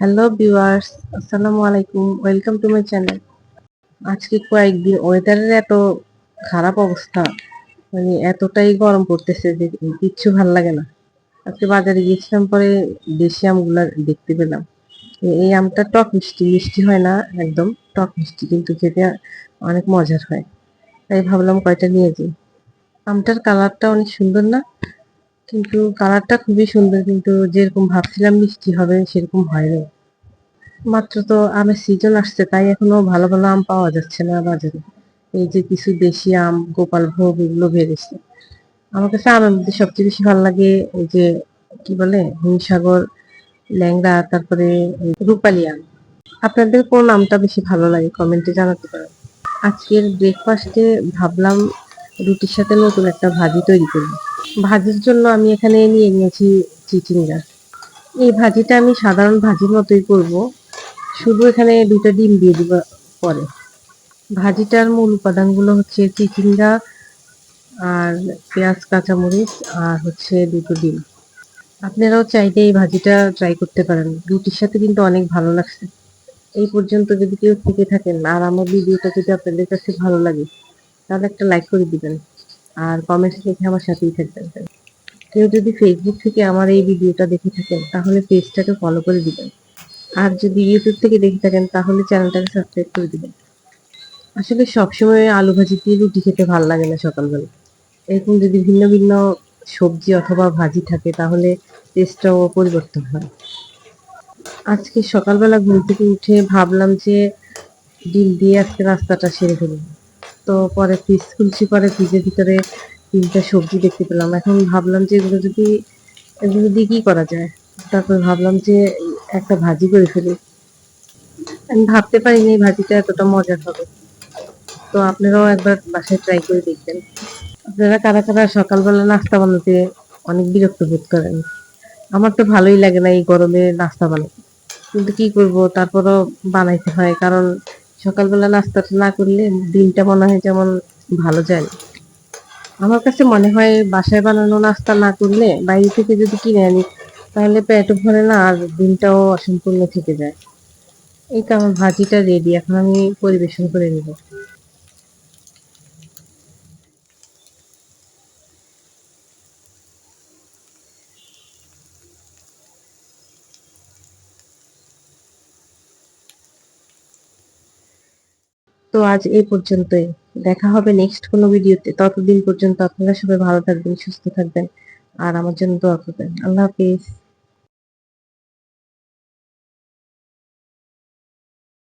Hello viewers আসসালামু আলাইকুম welcome to my channel আজকে কয়েকদিন ওয়েদারের এত খারাপ অবস্থা। মানে এতটাই গরম পড়তেছে যে কিচ্ছু ভালো লাগে না। আজকে বাজারে গিয়েছিলাম পরে দেশি আমগুলা দেখতে পেলাম। এই আমটা টক মিষ্টি মিষ্টি হয় না একদম, টক মিষ্টি কিন্তু খেতে অনেক মজার হয়। তাই ভাবলাম কয়টা নিয়ে যাই। আমটার কালারটা অনেক সুন্দর না? কিন্তু কালারটা খুবই সুন্দর, কিন্তু যেরকম ভাবছিলাম মিষ্টি হবে সেরকম হয়নি। মাত্র তো আমের সিজন আসছে, তাই এখনও ভালো ভালো আম পাওয়া যাচ্ছে না বাজারে। এই যে কিছু দেশি আম, গোপাল ভোগ, এগুলো বেড়েছে। আমার কাছে আমের মধ্যে সবচেয়ে বেশি ভালো লাগে এই যে, কি বলে, হিমসাগর, ল্যাংড়া, তারপরে রূপালি আম। আপনাদের কোন আমটা বেশি ভালো লাগে কমেন্টে জানাতে পারেন। আজকের ব্রেকফাস্টে ভাবলাম রুটির সাথে নতুন একটা ভাজি তৈরি করব। ভাজির জন্য আমি এখানে নিয়ে নিয়েছি চিচিঙ্গা। এই ভাজিটা আমি সাধারণ ভাজির মতোই করব। শুধু এখানে দুটো ডিম দিয়ে দিব পরে। ভাজিটার মূল উপাদানগুলো হচ্ছে চিচিঙ্গা আর পেঁয়াজ, কাঁচামরিচ আর হচ্ছে দুটো ডিম। আপনারাও চাইলে এই ভাজিটা ট্রাই করতে পারেন। রুটির সাথে কিন্তু অনেক ভালো লাগছে। এই পর্যন্ত যদি কেউ থেকে থাকেন, আর আমার ভিডিওটা যদি আপনাদের কাছে ভালো লাগে, তাহলে একটা লাইক করে দিবেন। আর কমেন্টস লিখে আমার সাথেই থাকবেন কেউ যদি ফেসবুক থেকে আমার এই ভিডিওটা দেখে থাকেন, তাহলে পেজটাকে ফলো করে দিবেন। আর যদি ইউটিউব থেকে দেখে থাকেন, তাহলে চ্যানেলটাকে সাবস্ক্রাইব করে দিবেন। আসলে সবসময় আলু ভাজি দিয়ে রুটি খেতে ভালো লাগে না সকালবেলা। এরকম যদি ভিন্ন ভিন্ন সবজি অথবা ভাজি থাকে, তাহলে টেস্টটাও পরিবর্তন হয়। আজকে সকালবেলা ঘুম থেকে উঠে ভাবলাম যে ডিম দিয়ে আজকে রাস্তাটা সেরে ফেলব তো পরে ফ্রিজ খুলছি, পরে ফ্রিজের ভিতরে তিনটা সবজি দেখতে পেলাম। এখন ভাবলাম যে এগুলো যদি, এগুলো দিয়ে কি করা যায়? তারপর ভাবলাম যে একটা ভাজি করে ফেলি। আমি ভাবতে পারিনি এই ভাজিটা এতটা মজার হবে। তো আপনারাও একবার বাসায় ট্রাই করে দেখবেন। আপনারা কারা কারা সকালবেলা নাস্তা বানাতে অনেক বিরক্ত বোধ করেন? আমার তো ভালোই লাগে না এই গরমে নাস্তা বানাতে। কিন্তু কি করব? তারপরও বানাইতে হয়, কারণ সকালবেলা নাস্তাটা না করলে দিনটা মনে হয় যেমন ভালো যায় আমার কাছে মনে হয় বাসায় বানানো নাস্তা না করলে বাইরে থেকে যদি কিনে আনি, তাহলে পেটও ভরে না আর দিনটাও অসম্পূর্ণ থেকে যায়। এই তো আমার ভাজিটা রেডি এখন আমি পরিবেশন করে নিব। তো আজ এই পর্যন্তই। দেখা হবে নেক্সট কোনো ভিডিওতে ততদিন পর্যন্ত আপনারা সবাই ভালো থাকবেন, সুস্থ থাকবেন, আর আমার জন্য দোয়া করবেন। আল্লাহ হাফিজ।